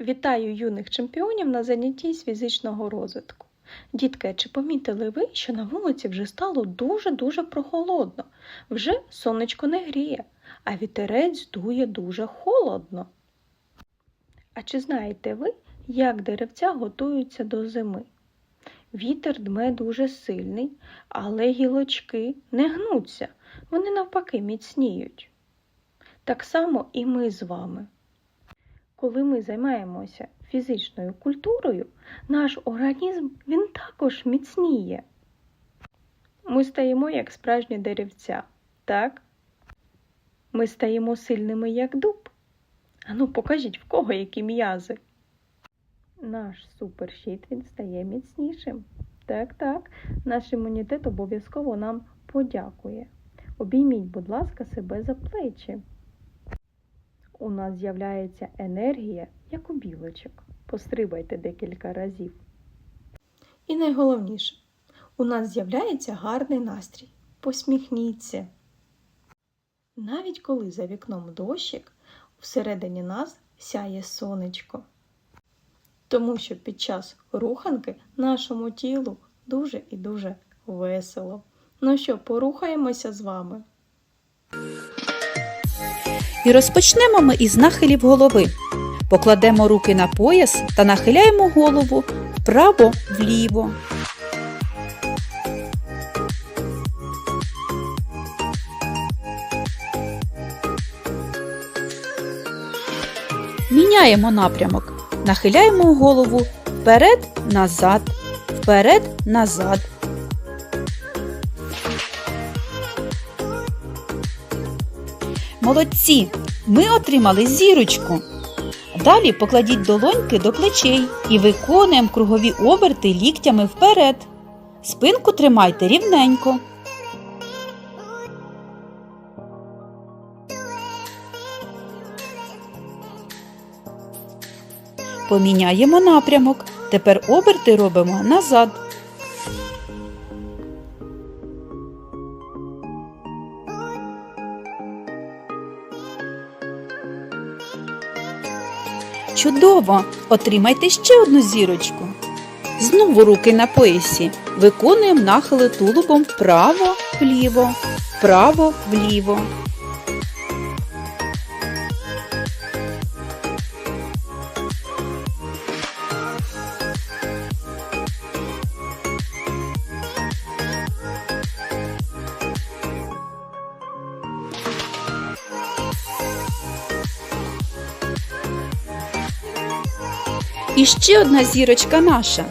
Вітаю юних чемпіонів на занятті з фізичного розвитку. Дітки, чи помітили ви, що на вулиці вже стало дуже-дуже прохолодно? Вже сонечко не гріє, а вітерець дує дуже холодно. А чи знаєте ви, як деревця готуються до зими? Вітер дме дуже сильний, але гілочки не гнуться, вони навпаки міцніють. Так само і ми з вами. Коли ми займаємося фізичною культурою, наш організм він також міцніє. Ми стаємо як справжні деревця, так? Ми стаємо сильними, як дуб. Ану, покажіть, в кого які м'язи. Наш суперщит він стає міцнішим. Так, так, наш імунітет обов'язково нам подякує. Обійміть, будь ласка, себе за плечі. У нас з'являється енергія, як у білочок. Пострибайте декілька разів. І найголовніше, у нас з'являється гарний настрій. Посміхніться. Навіть коли за вікном дощик, всередині нас сяє сонечко. Тому що під час руханки нашому тілу дуже і дуже весело. Ну що, порухаємося з вами? І розпочнемо ми із нахилів голови. Покладемо руки на пояс та нахиляємо голову вправо-вліво. Міняємо напрямок. Нахиляємо голову вперед-назад, вперед-назад. Молодці! Ми отримали зірочку. Далі покладіть долоньки до плечей і виконуємо кругові оберти ліктями вперед. Спинку тримайте рівненько. Поміняємо напрямок. Тепер оберти робимо назад. Чудово! Отримайте ще одну зірочку. Знову руки на поясі. Виконуємо нахили тулубом вправо, вліво, І ще одна зірочка наша.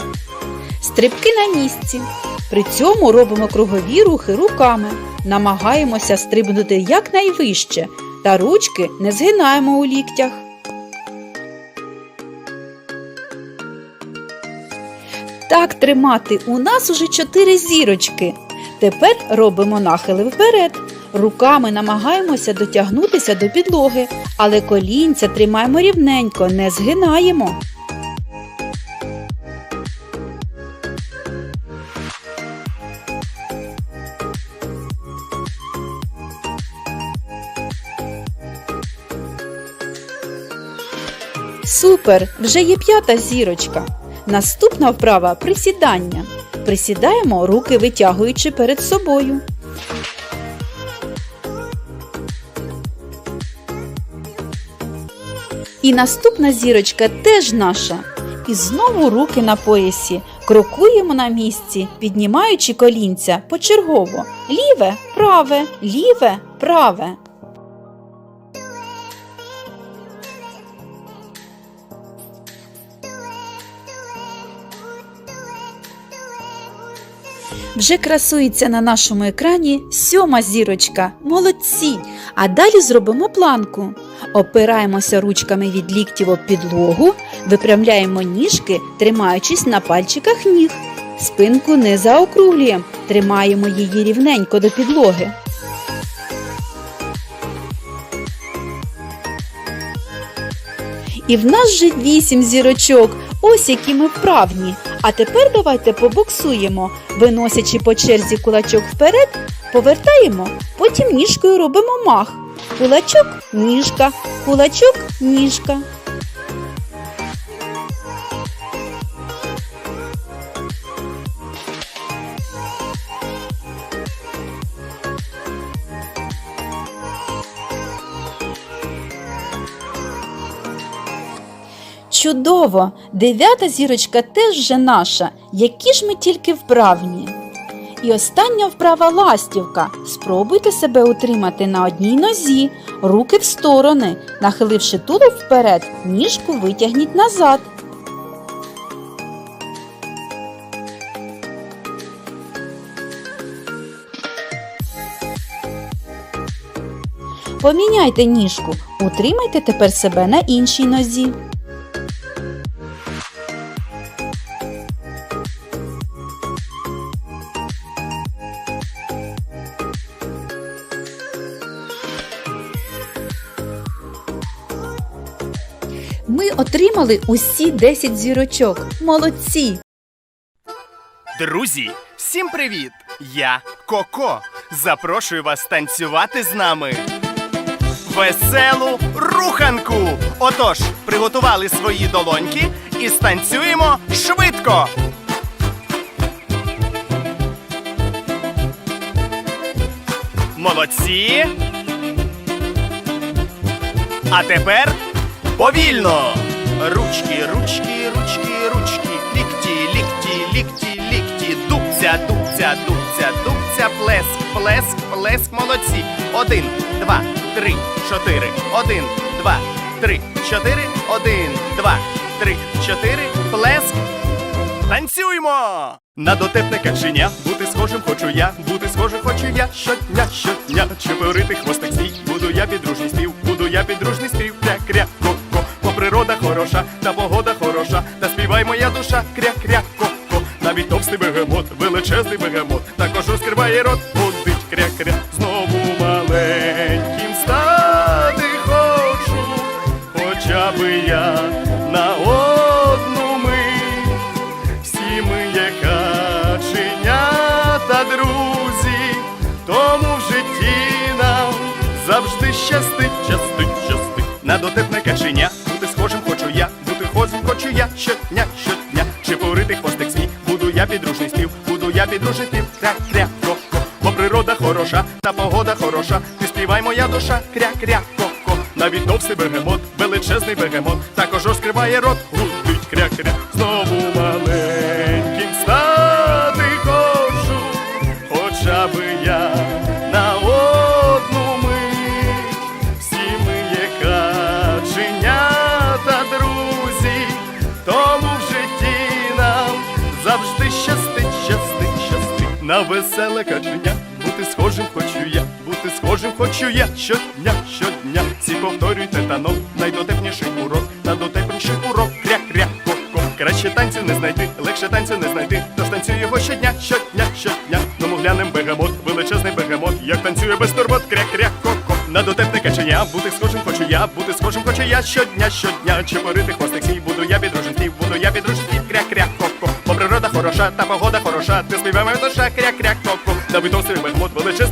Стрибки на місці. При цьому робимо кругові рухи руками. Намагаємося стрибнути якнайвище та ручки не згинаємо у ліктях. Так тримати у нас уже чотири зірочки. Тепер робимо нахили вперед. Руками намагаємося дотягнутися до підлоги, але колінця тримаємо рівненько, не згинаємо. Супер! Вже є п'ята зірочка. Наступна вправа присідання. Присідаємо, руки витягуючи перед собою. І наступна зірочка теж наша. І знову руки на поясі. Крокуємо на місці, піднімаючи колінця почергово. Ліве, праве, ліве, праве. Вже красується на нашому екрані сьома зірочка. Молодці! А далі зробимо планку. Опираємося ручками від ліктів об підлогу, випрямляємо ніжки, тримаючись на пальчиках ніг. Спинку не заокруглюємо, тримаємо її рівненько до підлоги. І в нас вже вісім зірочок. Ось які ми вправні. А тепер давайте побоксуємо, виносячи по черзі кулачок вперед, повертаємо, потім ніжкою робимо мах. Кулачок ніжка, кулачок ніжка. Чудово! Дев'ята зірочка теж вже наша. Які ж ми тільки вправні. І остання вправа ластівка. Спробуйте себе утримати на одній нозі, руки в сторони, нахиливши тулуб вперед, ніжку витягніть назад. Поміняйте ніжку, утримайте тепер себе на іншій нозі. Ми отримали усі 10 зірочок. Молодці! Друзі, всім привіт! Я Коко. Запрошую вас танцювати з нами. Веселу руханку! Отож, приготували свої долоньки і станцюємо швидко. Молодці. А тепер повільно. Ручки, ручки, ручки, ручки, лікті, лікті, лікті, лікті, дубця, дубця, дубця, дубця, плеск, плеск, плеск, молодці. Один, два, три, чотири, один, два, три, чотири, один, два, три, чотири, плеск. Танцюймо! На дотепне каченя бути схожим хочу я, бути схожим хочу я щодня, щодня. Чепурити хвостик свій, буду я підружний хороша, та погода хороша, та співай моя душа, кря кря ко ко Навіть товстий бегемот, величезний бегемот, також розкриває рот, ходить кря кря Знову маленьким стати хочу, хоча би я на одну мить. Всі ми є каченята, друзі, тому в житті нам завжди щастить, щастить, щастить. На дотепне каченя бегемот, величезний бегемот, також розкриває рот, гудить кря кря Знову маленьким стати хочу, хоча би я на одну мить. Всі ми є каченята, друзі, тому в житті нам завжди щастить, щастить, щастить. На веселе каченя бути схожим хочу я, бути схожим хочу я щодня, щодня. Всі повторюйте танок, найдотепніший урок, на дотепніший урок, кря-кря, ко-ко. Краще танцю не знайти, легше танцю не знайти, тож танцюй його щодня, щодня, щодня. Ну ми глянем бегемот, величезний бегемот, як танцює без турбот, кря-кря, ко-ко. На дотепне каченя, бути схожим хочу я, бути схожим хочу я щодня, щодня. Чепорити хвостик свій, буду я підружен буду я підружен спів, кря-кря, ко-ко. Бо природа хороша, та погода хороша, ти співаємо душа, кря-кря, ко-ко. Навіть острий бегемот, величезний